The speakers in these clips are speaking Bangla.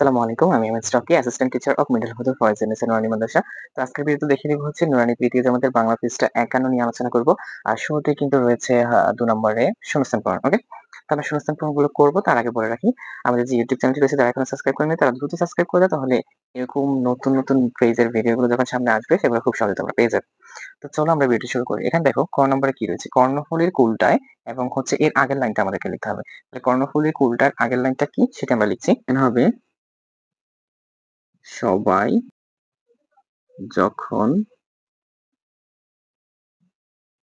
আসসালামু আলাইকুম। আমি MS Rocky assistant teacher of middle Hudur Foyez Nurani Madrasa তো আজকের ভিডিওতে দেখে নিব হচ্ছে নুরানি আমাদের বাংলা পৃষ্ঠা একান্ন নিয়ে আলোচনা করব। আর শুরুতে কিন্তু রয়েছে দু নম্বরে শূন্যস্থান পূরণ ওকে শূন্যস্থান পূরণগুলো করব, তার আগে বলে রাখি, আমাদের যে ইউটিউব চ্যানেলটি রয়েছে, যারা এখনও সাবস্ক্রাইব করেনি তারা দ্রুত সাবস্ক্রাইব করে তাহলে এরকম নতুন নতুন পেজের ভিডিওগুলো যখন সামনে আসবে, সেগুলো খুব সহজে তোমরা পেয়ে যাবে। তো চলো আমরা ভিডিও শুরু করি। এখানে দেখো, ক নম্বরে কি রয়েছে? কর্ণফুলীর কুলটায় এবং হচ্ছে এর আগের লাইনটা আমাদেরকে লিখতে হবে। কর্ণফুলীর কুলটার আগের লাইনটা কি? সেটা আমরা লিখছি। হবে সবাই যখন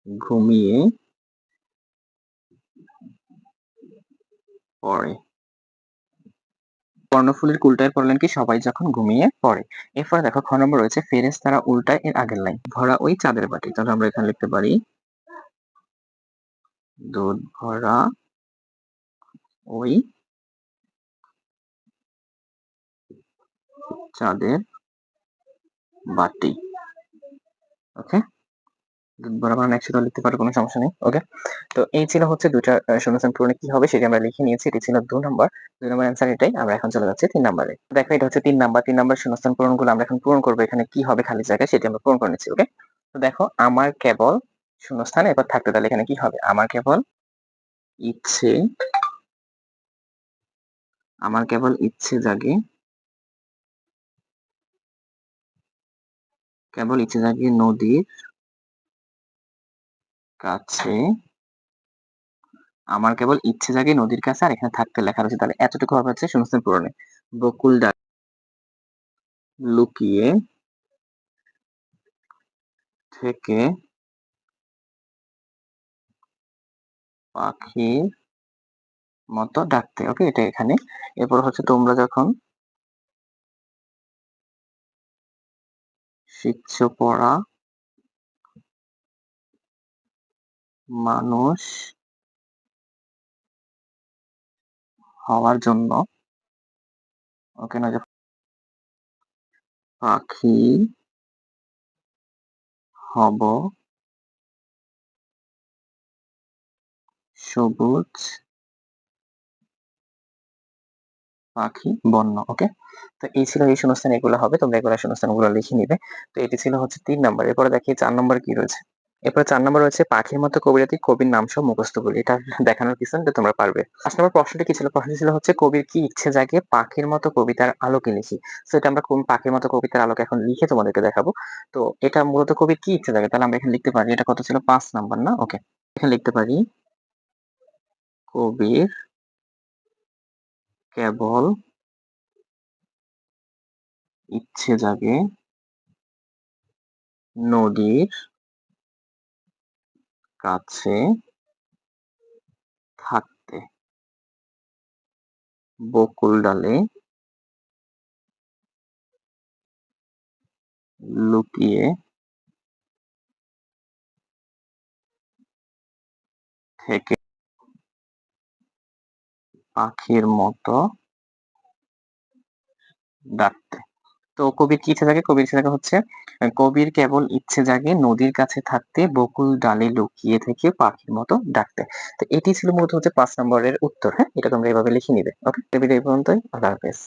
ঘুমিয়ে পড়ে। কর্ণফুলের উল্টায় পড়লেন কি? সবাই যখন ঘুমিয়ে পড়ে। এরপরে দেখো, খ নম্বর রয়েছে, ফেরেস তারা উল্টায় এর আগের লাইন। ভরা ওই চাঁদের বাটি তাহলে আমরা এখানে লিখতে পারি, দুধ ভরা ওই চাঁদের বাতি। ওকে লিখতে কোনো সমস্যা নেই। ওকে তো এই হচ্ছে শূন্যস্থান পূরণে কি হবে আমরা লিখে নিয়েছি ছিল দু নম্বর দুই নম্বর আমরা এখন চলে তিন দেখো, এটা হচ্ছে তিন নাম্বার তিন নম্বর শূন্যস্থান আমরা এখন পূরণ করব এখানে কি হবে খালি জায়গায়, সেটি আমরা পূরণ করে নিচ্ছি ওকে তো দেখো, আমার কেবল শূন্যস্থান এবার থাকতে তাহলে এখানে কি হবে? আমার কেবল ইচ্ছে, আমার কেবল ইচ্ছে জাগে কেবল ইচ্ছে জাগে নদীর কাছে। আমার কেবল ইচ্ছে জাগে নদীর কাছে আর এখানে থাকতে লেখা রয়েছে। তাহলে এতটুকু হবে হচ্ছে শূন্যস্থান পূরণে বকুল ডাক লুকিয়ে থেকে পাখির মতো ডাকতে। ওকে এটা এখানে। এরপর হচ্ছে তোমরা যখন শিখছো পড়া? মানুষ হওয়ার জন্য ওকে না পাখি হব সবুজ পাখি, বন্য ওকে তো এই ছিল এই শূন্যস্থান, এগুলো হবে, তোমরা এগুলো শূন্যস্থানগুলো লিখে নিবে। তো এটি ছিল হচ্ছে তিন নম্বর। এরপরে দেখি চার নম্বর কি রয়েছে। এরপরে চার নম্বর রয়েছে পাখির মতো কবিরাতি কবির নাম সহ মুখস্থ বলি। এটা দেখানোর কিছু তোমরা পারবে। পাঁচ নম্বর প্রশ্নটি কি ছিল? প্রশ্নটি ছিল হচ্ছে কবির কি ইচ্ছে জাগে পাখির মতো কবিতার আলোকে লিখি। তো এটা আমরা কোন পাখির মতো কবিতার আলোকে এখন লিখে তোমাদেরকে দেখাবো। তো এটা মূলত কবির কি ইচ্ছে জাগে? তাহলে আমরা এখানে লিখতে পারি, এটা কত ছিল? পাঁচ নাম্বার, না? ওকে এখানে লিখতে পারি কবির কেবল ইচ্ছে জাগে নদীর কাছে থাকতে। বকুল ডালে লুকিয়ে থেকে পাখির মতো ডাকতে। তো কবির কি ইচ্ছে জাগে? কবির ইচ্ছে জাগে হচ্ছে, কবির কেবল ইচ্ছে জাগে নদীর কাছে থাকতে, বকুল ডালে লুকিয়ে থেকে পাখির মতো ডাকতে। তো এটি ছিল মূলত হচ্ছে পাঁচ নম্বরের উত্তর হ্যাঁ? এটা তোমরা এভাবে লিখে নিবে। ওকে? এই পর্যন্তই। আল্লাহ হাফেজ।